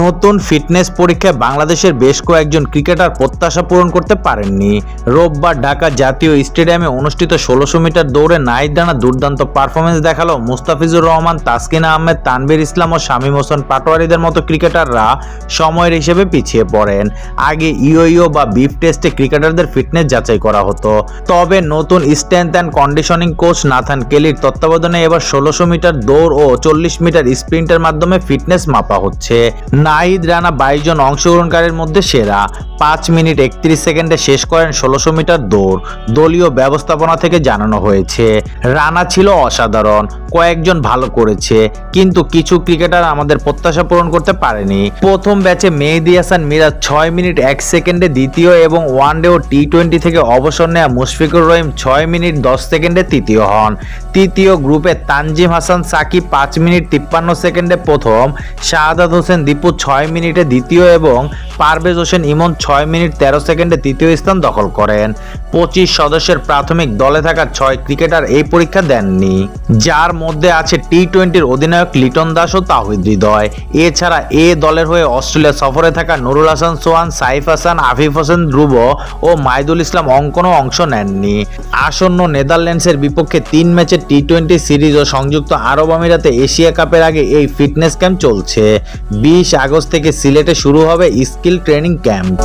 নতুন ফিটনেস পরীক্ষায় বাংলাদেশের বেশ কয়েকজন ক্রিকেটার প্রত্যাশা পূরণ করতে পারেননি। রোববার ঢাকা জাতীয় স্টেডিয়ামে অনুষ্ঠিত ষোলোশো মিটার দৌড়ে নাইট রানা দুর্দান্ত পারফরমেন্স দেখাল মুস্তাফিজুর রহমান, তাসকিনা আহমেদ, তানভীর ইসলাম ও শামীম হোসেন পাটোয়ারিদের মতো ক্রিকেটাররা সময়ের হিসেবে পিছিয়ে পড়েন। আগে ইউইও বা বিফ টেস্টে ক্রিকেটারদের ফিটনেস যাচাই করা হতো। তবে নতুন strength and conditioning coach Nathan কেলির তত্ত্বাবধানে এবার ষোলোশো মিটার দৌড় ও চল্লিশ মিটার স্প্রিন্টের মাধ্যমে ফিটনেস মাপা হচ্ছে। নাহিদ রানা বাইশ জন অংশগ্রহণকারীর মধ্যে সেরা। পাঁচ মিনিট একত্রিশ সেকেন্ডে শেষ করেন ষোলোশো মিটার দৌড়, দলীয় ব্যবস্থাপনা থেকে জানানো হয়েছে। রানা ছিল অসাধারণ, কয়েকজন ভালো করেছে, কিন্তু কিছু ক্রিকেটার আমাদের প্রত্যাশা পূরণ করতে পারেনি। প্রথম ব্যাচে মেহেদি হাসান মিরাজ ছয় মিনিট এক সেকেন্ডে দ্বিতীয় এবং ওয়ানডে ও টি টোয়েন্টি থেকে অবসর নেওয়া মুশফিকুর রহিম ছয় মিনিট দশ সেকেন্ডে তৃতীয় হন। তৃতীয় গ্রুপে তানজিম হাসান সাকিব পাঁচ মিনিট তিপ্পান্ন সেকেন্ডে প্রথম, শাহাদাত হোসেন দীপু ছয় মিনিটে দ্বিতীয় এবং পারভেজ হোসেন ইমন ছয় মিনিট তেরো সেকেন্ডে তৃতীয় স্থান দখল করেন। পঁচিশ সদস্যের প্রাথমিক দলে থাকা ছয় ক্রিকেটার এই পরীক্ষা দেননি, যার মধ্যে আছে টি টোয়েন্টির অধিনায়ক লিটন দাস ও তাহিদ হৃদয়। এছাড়া এ দলের হয়ে অস্ট্রেলিয়া সফরে থাকা নুরুল হাসান সোহান, সাইফ হাসান, আফিফ হোসেন ধ্রুব ও মাইদুল ইসলাম অঙ্কনও অংশ নেননি। আসন্ন নেদারল্যান্ডসের বিপক্ষে তিন ম্যাচের টি টোয়েন্টি সিরিজ ও সংযুক্ত আরব আমিরাতে এশিয়া কাপের আগে এই ফিটনেস ক্যাম্প চলছে। বিশ আগস্ট থেকে সিলেটে শুরু হবে স্কিল ট্রেনিং ক্যাম্প।